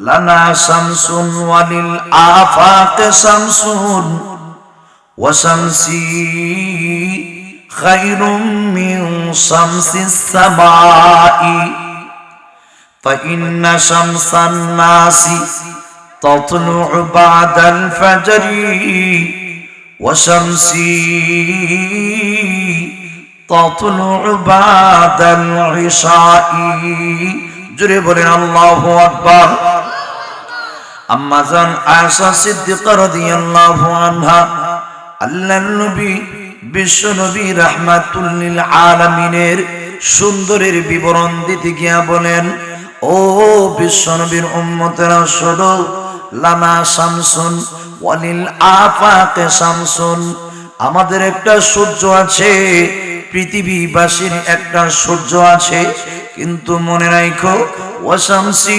لنا شمس وللآفاق شمس وشمسي خير من شمس السماء. فإن شمس الناس تطلع بعد الفجر وشمسي تطلع بعد العشاء. جري الله أكبر. আম্মা জান আয়েশা সিদ্দিকা রাদিয়াল্লাহু আনহা, আল্লাহর নবী, বিশ্ব নবী লিল আলামিনের সুন্দরের বিবরণ দিতে গিয়া বলেন, ও বিশ্ব নবীর উম্মতেরা, শোনো লানা শামসুন ওয়ালিল আফাকে শামসুন, আমাদের একটা সূর্য আছে, পৃথিবীবাসীর একটা সূর্য আছে, কিন্তু মনে রাখো ওয়াশামসি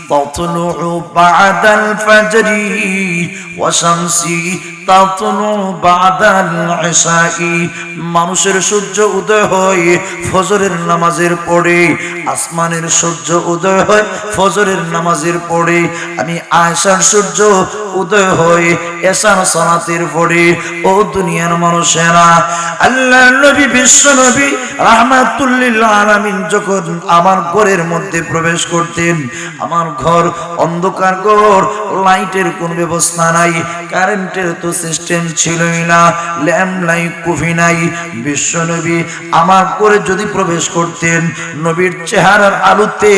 تطلع بعد الفجر وشمسي تطلع بعد العشاء মানুষের সূর্য উদয় হয় ফজরের নামাজের পরে আসমানের সূর্য উদয় হয় ফজরের নামাজের পরে আমি আয়সার সূর্য উদয় হয় এসার সনাতের পরে ও দুনিয়ার মানুষেরা আল্লাহ নবী বিশ্ব নবী রাহমাতুল্লিল আলামিন যখন আমার ঘরের মধ্যে প্রবেশ করতেন আমার ঘর, অন্ধকার ঘর, লাইটের কোন ব্যবস্থা নাই, কারেন্টের তো সিস্টেম ছিলই না ল্যাম্প নাই কুফি নাই। বিশ্ব নবী আমার ঘরে যদি প্রবেশ করতেন, নবীর চেহারার আলোতে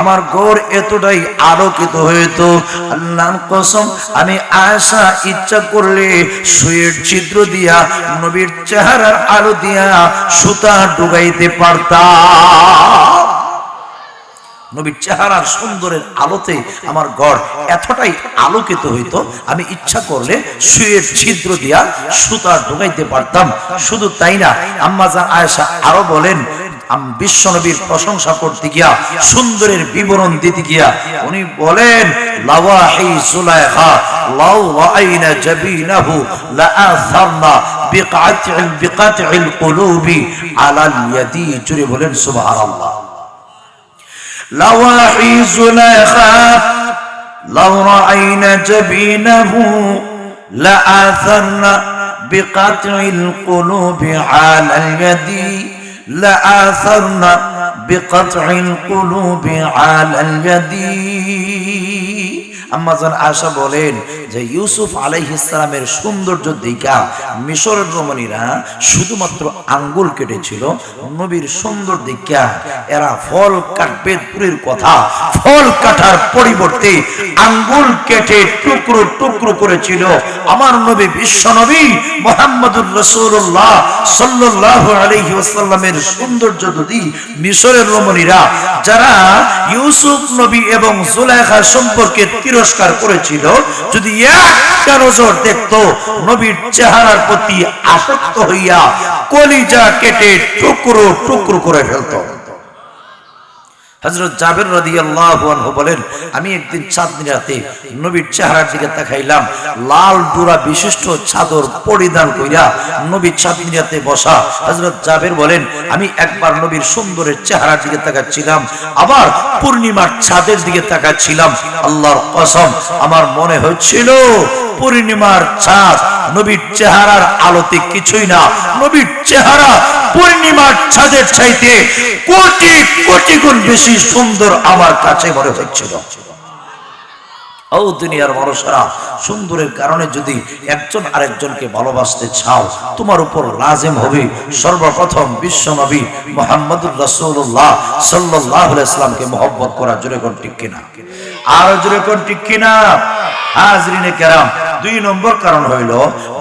আমার ঘর এতটাই আলোকিত হইতো। আল্লাহর কসম, আমি আশা, ইচ্ছা করলে সুয়ের ছিদ্র দিয়া, নবীর চেহারার আলো দিয়া সুতা ডুবাইতে পারতাম। নবীর চেহারার সুন্দরের আলোতে আমার গড় এতটাই আলোকিত হইতো, আমি ইচ্ছা করলে শুয়ের ছিদ্র দিয়া সুতা ঢুকাইতে পারতাম। শুধু তাই না আম্মাজান আয়েশা আরও বলেন বিশ্বনবীর প্রশংসা করতে গিয়া, সুন্দরের বিবরণ দিতে গিয়া, উনি বলেন, লাওয়াহি বলেন, সুবহানাল্লাহ। لواحي زليخا لو رأينا جبينه لآثرنا بقطع القلوب على اليد لآثرنا بقطع القلوب على اليد. আম্মাজান আশা বলেন যে ইউসুফ আলাইহিসসালামের সৌন্দর্য দিকা মিশরের রমণীরা শুধুমাত্র আঙ্গুল কেটেছিল, নবীর সুন্দর দিকা এরা ফল কাটবে দূরের কথা। ফল কাটার পরিবর্তে আঙ্গুল কেটে টুকরো টুকরো করেছিল। আমার নবী বিশ্ব নবী মোহাম্মদুর রসুল্লাহ সাল্লাহ আলহি ওয়াসাল্লামের সৌন্দর্য যদি মিশরের রমণীরা, যারা ইউসুফ নবী এবং জুলাইখা সম্পর্কে তিরস্কার করেছিল, যদি একটা নজর দেখত, নবীর চেহারার প্রতি আসক্ত হইয়া কলিজা কেটে টুকরো টুকরো করে ফেলত। হজরত জাবের রাদিয়াল্লাহু আনহু বলেন, আমি একদিন চাঁদনি রাতে নবীর চেহারার দিকে তাকাইলাম, লাল ডুরা বিশিষ্ট চাদর পরিধান কইরা নবীর চাঁদনি রাতে বসা হজরত জাবের বলেন, আমি একবার নবীর সুন্দরের চেহারার দিকে তাকাচ্ছিলাম, আবার পূর্ণিমার ছাদের দিকে তাকাচ্ছিলাম। আল্লাহর কসম, আমার মনে হচ্ছিল পূর্ণিমার চাঁদ নবীর চেহারার আলোতে কিছুই না নবীর চেহারা পূর্ণিমার ছাদের চাইতে কোটি কোটি গুণ বেশি সুন্দর আমার কাছে মনে হচ্ছিল। ও দুনিয়ার মানুষেরা, সুন্দরের কারণে যদি একজন আরেকজনকে ভালোবাসতে চাও, তোমার উপর লাজেম হবে। সর্বপ্রথম বিশ্ব নবী মোহাম্মদুর রাসূলুল্লাহ সাল্লাল্লাহু আলাইহি ইসলামকে মহব্বত করা, জোরে কোন ঠিক কিনা? আর জোরে কোন ঠিক কিনা? হাজরিনে কেরাম, দুই নম্বর কারণ হইল,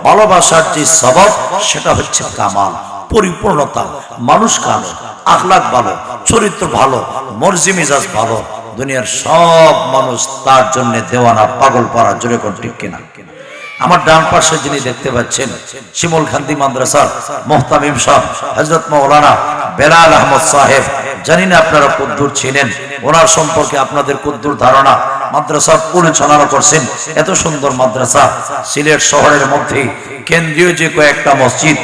ভালোবাসার যে সবব, সেটা হচ্ছে কামাল, পরিপূর্ণতা, মানুষ কালো আখলাক ভালো, চরিত্র ভালো মর্জি মেজাজ ভালো দুনিয়ার সব মানুষ তার জন্য দেওয়ানা পাগল পাড়া জোরে কোন ঠিক কিনা? আমার ডান পাশে যিনি দেখতে পাচ্ছেন, শিমুল খান্দি মাদ্রাসার মোহতামিম সাহ হজরত মৌলানা বেলাল আহমদ সাহেব। জানি না আপনারা কদ্দুর ছিলেন, ওনার সম্পর্কে আপনাদের কদ্দুর ধারণা মাদ্রাসা পরিচালনা করছেন। এত সুন্দর মাদ্রাসা, সিলেট শহরের মধ্যে কেন্দ্রীয় যে কয়েকটা মসজিদ,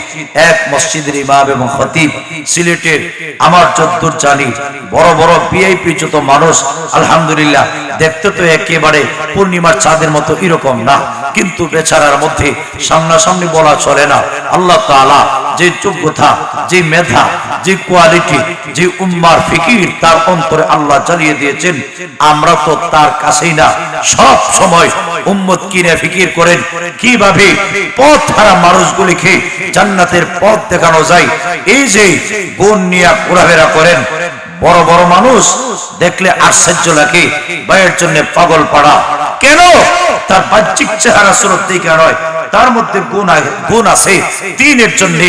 এক মসজিদের ইমাম এবং খতিব সিলেটের আমার যদ্দুর জানি, বড় বড় ভিআইপি যত মানুষ, আলহামদুলিল্লাহ, দেখতে তো একেবারে পূর্ণিমার চাঁদের মতো এরকম না। কিন্তু বেচারার মধ্যে সামনাসামনি বলা চলে না। আল্লাহ তাআলা যে যোগ্যতা, যে মেধা, যে কোয়ালিটি যে উম্মার ফিকির তার অন্তরে আল্লাহ জ্বালিয়ে দিয়েছেন, আমরা তো তার কাছেই না। সব সময় উম্মত কিনে ফিকির করেন। কীভাবে? পথ হারা মানুষগুলিকে জান্নাতের পথ দেখানো যায়। এই যে গুণ নিয়ে ঘোরাফেরা করেন, বড় বড় মানুষ দেখলে আশ্চর্য লাগে। ভাইয়ের জন্য পাগল পাড়া। কেন? তার বাহ্যিক চেহারা সুরত দিকে নয়, তার মধ্যে গুণ গুণ আছে। দিনের জন্য,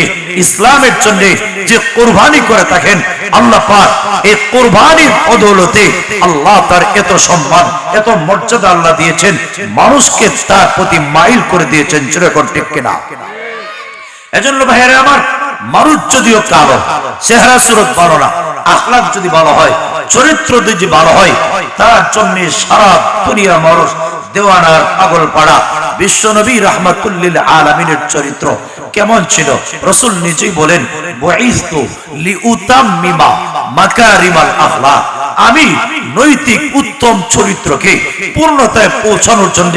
ইসলামের জন্য যে কোরবানি করে থাকেন, আল্লাহ পাক এই কোরবানির বদৌলতে আল্লাহ তার এত সম্মান, এত মর্যাদা আল্লাহ দিয়েছেন, মানুষকে তার প্রতি মাইল করে দিয়েছেন চিরকন ঠিক কিনা? এজন্য ভাইয়েরা আমার মানুষ যদিও কালো, চেহারা সুরত ভালো না আখলাক যদি ভালো হয়, চরিত্র যদি ভালো হয়, তার জন্য সারা দুনিয়া মানুষ দেওয়ানার পাগল পাড়া বিশ্ব নবী রহমাতুল্লিল আলমিনের চরিত্র কেমন ছিল? রসুল নিজেই বলেন আমি নৈতিক উত্তম চরিত্রকে পূর্ণতায় পৌঁছানোর জন্য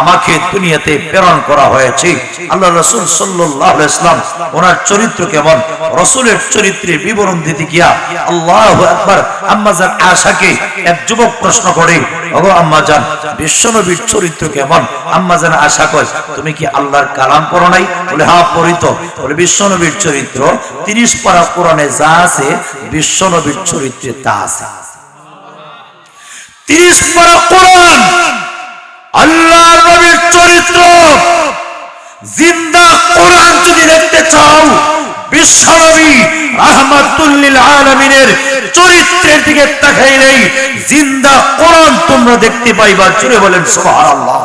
আমাকে দুনিয়াতে প্রেরণ করা হয়েছে। আল্লাহ রসুল সাল্লাহ ইসলাম ওনার চরিত্র কেমন? রসুলের চরিত্রের বিবরণ দিতে গিয়া আল্লাহ একবার আম্মাজান আশাকে এক যুবক প্রশ্ন করে, ওগো আম্মাজান বিশ্বনবীর চরিত্র কেমন? আম্মাজান আশা কয়, তুমি কি আল্লাহর কালাম পড়ো নাই? বলে হ্যাঁ পড়িত বলে, বিশ্বনবীর চরিত্র তিরিশ পারা কোরআনে যা আছে, বিশ্বনবীর চরিত্রে তা আছে। আল্লাহ নবীর চরিত্র। জিন্দা কোরআন যদি দেখতে চাও, বিশ্বনবী রাহমাতুল্লিল আলমিনের চরিত্রের দিকে তাকাইলেই জিন্দা কোরআন তোমরা দেখতে পাইবা। জুড়ে বলেন সুবহানাল্লাহ।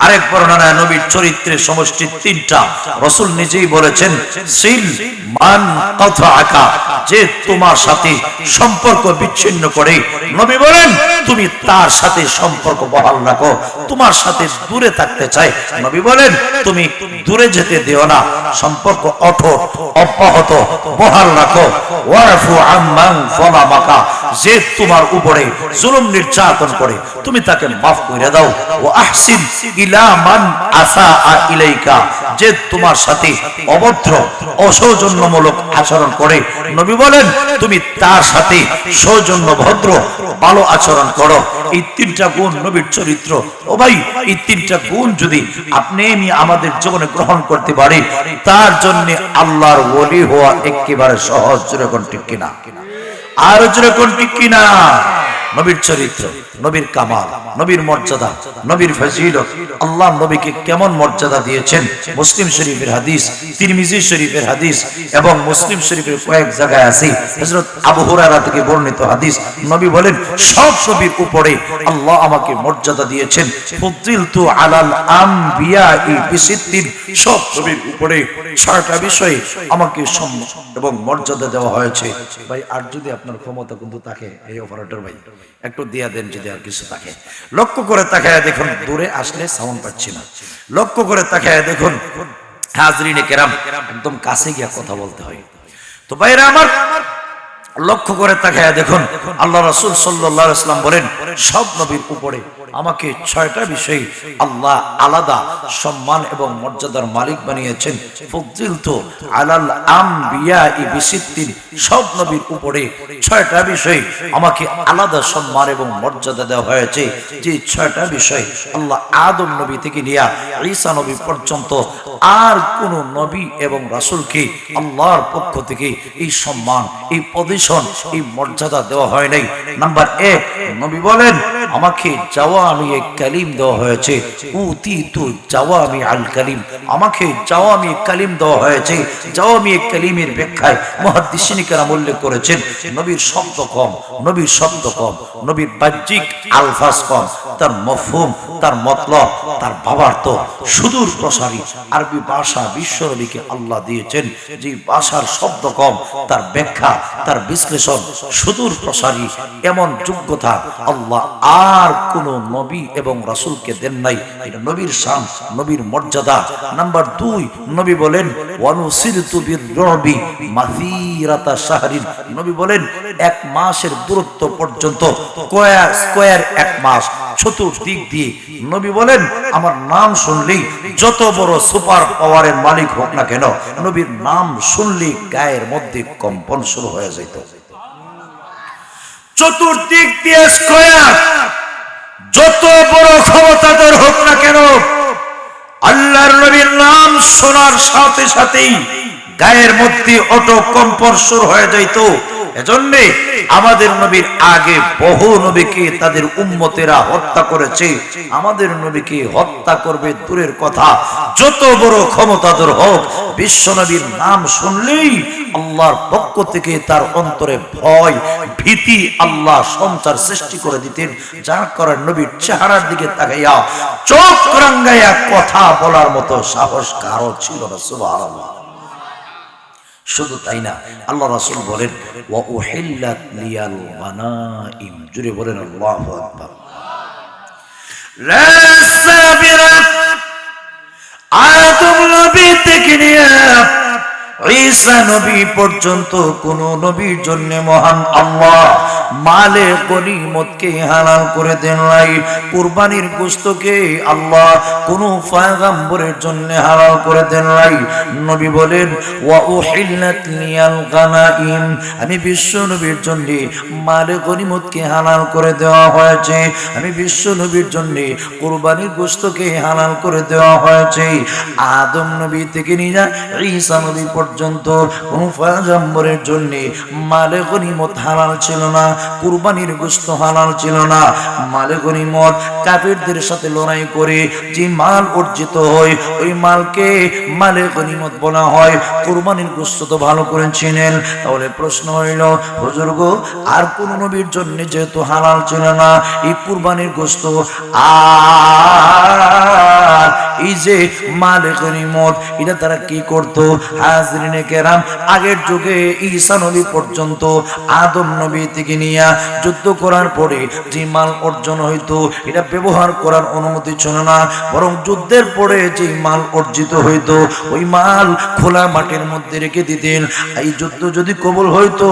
আরেক বর্ণনায় নবীর চরিত্রের সমষ্টি তিনটা। রসুল নিজেই বলেছেন, সিল মান কথা আঁকা যে তোমার সাথে সম্পর্ক বিচ্ছিন্ন করে। নবী বলেন তুমি তার সাথে সম্পর্ক বহাল রাখো, তোমার সাথে দূরে থাকতে চাই। নবী বলেন, তুমি দূরে যেতে দিও না, সম্পর্ক অঠোট, অব্যাহত, বহাল রাখো। ওয়ারফু আম্মান ফলামাকা, যে তোমার উপরে জুলুম নির্যাতন করে, তুমি তাকে মাফ করে দাও। ও আহসিন ইলা মান আসা ইলাইকা, যে তোমার সাথে অভদ্র, অসৌজন্যমূলক আচরণ করে। নবী বলেন, তুমি তার সাথে সৌজন্য ভদ্র ভালো আচরণ করো। এই তিনটা গুণ নবীর চরিত্র। ও ভাই, এই তিনটা গুণ যদি আপনি আমি আমাদের জীবনে গ্রহণ করতে পারি, তার জন্য আল্লাহর ওলি হওয়া একেবারে সহজ। যেরকম ঠিক কিনা? আর যেরকম ঠিক কিনা? নবীর চরিত্র, নবীর কামাল, নবীর মর্যাদা, নবীর ফজিলত। আল্লাহ নবীকে কেমন মর্যাদা দিয়েছেন? মুসলিম শরীফের হাদিস, তিরমিজি শরীফের হাদিস এবং মুসলিম শরীফের কয়েক জায়গায় আছে। হযরত আবু হুরায়রা থেকে বর্ণিত হাদিস, নবী বলেন, সব নবীর উপরে আল্লাহ আমাকে মর্যাদা দিয়েছেন। ফুদ্দিলতু আলাল আমবিয়াই বিসিদ্দিন, সব নবীর উপরে ছয়টা বিষয়ে আমাকে সম্মান এবং মর্যাদা দেওয়া হয়েছে। ভাই, আর যদি আপনার ক্ষমতা কিন্তু তাকে এই অপারেটর ভাই। একটু দিয়া দেন যদি আর কিছু থাকে। লক্ষ্য করে তাকায় দেখুন, দূরে আসলে সাউন্ড পাচ্ছি না। লক্ষ্য করে তাকায় দেখুন, হাজরিনে কেরাম একদম কাছে গিয়া কথা বলতে হয়। তো বাইরে আমার, লক্ষ্য করে তাকায় দেখুন, আল্লাহ রাসূল সাল্লাল্লাহু আলাইহি ওয়াসাল্লাম বলেন, সব নবীর উপরে আমাকে ছয়টা বিষয় আল্লাহ আলাদা সম্মান এবং মর্যাদার মালিক বানিয়েছেন। ফুদ্দিলতু আলাল আমবিয়া বিসিদ্দিন, সব নবীর উপরে ছয়টা বিষয় আমাকে আলাদা সম্মান এবং মর্যাদা দেওয়া হয়েছে। যে ছয়টা বিষয় আল্লাহ আদম নবী থেকে নিয়া ঈসা নবী পর্যন্ত আর কোন নবী এবং রাসূলকে আল্লাহর পক্ষ থেকে এই সম্মান, এই পজিশন, এই মর্যাদা দেওয়া হয় নাই। নাম্বার এক, নবী বলেন আমাকে যাওয়া আমি এক কালিম দেওয়া হয়েছে। উতি তু যাওয়া আমি আল কালিম। আমাকে যাওয়া আমি এক কালিম দেওয়া হয়েছে। যাওয়া আমি এক কালিমের ব্যাখ্যায় মহাদিসিনিকেরা উল্লেখ করেছেন, নবীর শব্দ কম, নবীর শব্দ কম, নবীর বাহ্যিক আলফাজ কম। তার মফহুম, তার মতলব, তার ভাবার্থ সুদূর প্রসারী। আরবি ভাষা বিশ্ব নবীকে আল্লাহ দিয়েছেন, যে ভাষার শব্দ কম, তার ব্যাখ্যা, তার বিশ্লেষণ সুদূর প্রসারী, এমন যোগ্যতা আল্লাহ আর কোন নবী এবং রাসূলকে দেন নাই। এটা নবীর শান, নবীর মর্যাদা। নাম্বার দুই, নবী বলেন নবী বলেন, এক মাসের দূরত্ব পর্যন্ত এক মাস, চতুর্দিক দিয়ে। নবী বলেন, আমার নাম শুনলেই যত বড় সুপার পাওয়ারের মালিক হোক না কেন, নবীর নাম শুনলেই গায়ের মধ্যে কম্পন শুরু হয়ে যেত চতুর্দিক দিয়ে স্কয়ার যত বড় ক্ষমতাধর হোক না কেন, আল্লাহর নবীর নাম শোনার সাথে সাথেই গায়ের মধ্যে অটো কম্পর শুরু হয়ে যাইত। এজন্যে আমাদের নবীর আগে বহু নবীকে তাদের উম্মতেরা হত্যা করেছে। আমাদের নবীকে হত্যা করবে দূরের কথা। যত বড় ক্ষমতাধর হোক, বিশ্ব নবীর নাম শুনলেই আল্লাহর পক্ষ থেকে তার অন্তরে ভয়, ভীতি আল্লাহ সঞ্চার সৃষ্টি করে দিতেন। যার কারণে নবীর চেহারার দিকে তাকাইয়া চোখ রাঙ্গাইয়া কথা বলার মতো সাহস কারও ছিল না, সুবহানাল্লাহ। শুধু তাই না, আল্লাহ রাসুল বলেন, ওয়া উহিল্লাত লিয়াল গানাইম। জুড়ে বলেন, আল্লাহু আকবার। লা সাবিরা আদম নবী ঈসা নবী পর্যন্ত কোন নবীর জন্য মহান আল্লাহ মালে গনিমতকে হালাল করে দেন নাই। কুরবানির গোস্তকে আল্লাহ কোন পয়গম্বরের জন্য হালাল করে দেন নাই। নবী বলেন, ওয়া উহিল্লাত লিয়াল গানাইম। আমি বিশ্ব নবীর জন্য মালে গনিমতকে হালাল করে দেওয়া হয়েছে। আমি বিশ্ব নবীর জন্য কুরবানির গোস্তকে হালাল করে দেওয়া হয়েছে। আদম নবী থেকে নিয়ে ঈসা নবী পর্যন্ত কোন পয়গম্বরের জন্য মালে গনিমত হালাল ছিল না, কুরবানির গোস্ত হালাল ছিল না। মালে গনিমত কাফিরদের সাথে লড়াই করে যে মাল অর্জিত হয়, ওই মালকে মালে গনিমত বলা হয়। কুরবানির গোস্ত তো ভালো করে চিনেন। তাহলে প্রশ্ন হইল, হুজুর গো, আর কোন নবীর জন্য যেহেতু হালাল ছিল না, এই কুরবানির গোস্ত আর এই যে মালে গনিমত এটা তারা কি করতো? হাজরিনে কেরাম, আগের যুগে ঈসা নবী পর্যন্ত আদম নবী থেকে নিয়ে যুদ্ধ করার পরে যে মাল অর্জন হইতো, এটা ব্যবহার করার অনুমতি ছিল না। বরং যুদ্ধের পরে যে মাল অর্জিত হইতো, ওই মাল খোলা মাঠের মধ্যে রেখে দিতেন। এই যুদ্ধ যদি কবল হইতো,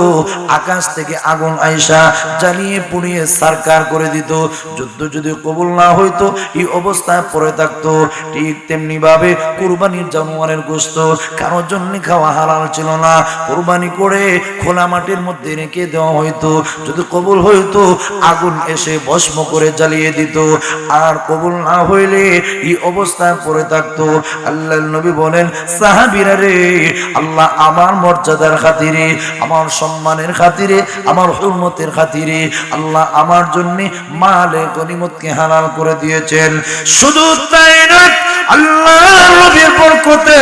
আকাশ থেকে আগুন আইসা জ্বালিয়ে পুড়িয়ে সারকার করে দিত। যুদ্ধ যদি কবুল না হইতো, এই অবস্থায় পড়ে থাকতো। ঠিক তেমনি ভাবে কুরবানির জানোয়ারের গোস্ত কারোর জন্য খাওয়া হালাল ছিল না। কুরবানি করে খোলা মাটির মধ্যে রেখে দেওয়া হইতো। যদি কবুল হইতো, আগুন এসে ভস্ম করে জ্বালিয়ে দিত। আর কবুল না হইলে এই অবস্থায় পড়ে থাকতো। আল্লাহ নবী বলেন, সাহাবিরা রে, আল্লাহ আমার মর্যাদার খাতিরে, আমার সম্মানের খাতিরে, আমার হুরমতের খাতিরে, আল্লাহ আমার জন্য মালে গনিমতকে হালাল করে দিয়েছেন। শুধু তাই না আল্লাহ নবীর বরকতে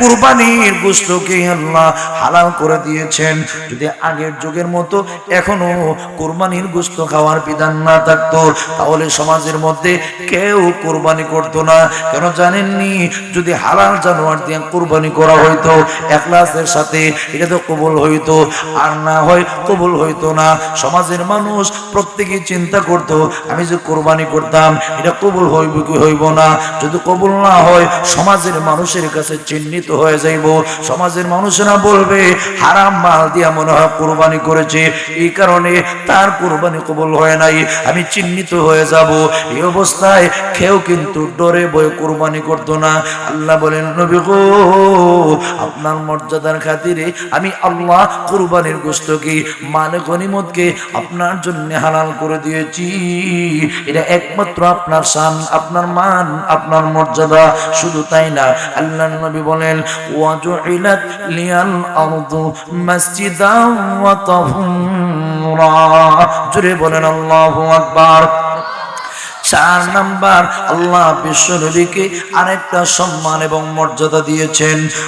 কুরবানির গোশতকে আল্লাহ হালাল করে দিয়েছেন। যদি আগের যুগের মতো এখনও কুরবানির গোশত খাওয়ার বিধান না থাকতো, তাহলে সমাজের মধ্যে কেউ কুরবানি করতো না। কেন জানেননি? যদি হালাল জানোয়ার দিয়ে কুরবানি করা হইতো একলাসের সাথে এটা তো কবুল হইতো। আর না হয় কবুল হইতো না। সমাজের মানুষ প্রত্যেকে চিন্তা করতো, আমি যে কোরবানি করতাম, এটা কবুল হইব কি হইব না? যদি কবুল না হয়, সমাজের মানুষের কাছে চিহ্নিত হয়ে যাইব। সমাজের মানুষেরা বলবে, হারাম মাল দিয়া মনে হয় কোরবানি করেছে। এই কারণে তার কোরবানি কবুল হয় নাই। আমি চিহ্নিত হয়ে যাব। এই অবস্থায় কেউ কিন্তু ডরে বয়ে কোরবানি করতো না। আল্লাহ বলেন, নবী গো, আপনার মর্যাদার খাতিরে আমি আল্লাহ কোরবানির গোস্তকে মানে গনিমতকে আপনার জন্য হালাল করে দিয়েছি। এটা একমাত্র আপনার শান, আপনার মান, আপনার মর্যাদা। শুধু তাই না আল্লাহ নবী বলেন ওয়াজুইলাত لي الأرض مسجدا وطهورا. জুড়ে বলেন আল্লাহু চার নাম্বার, আল্লাহ বিশ্ব নবীকে আরেকটা সম্মান এবং মর্যাদা দিয়েছেন।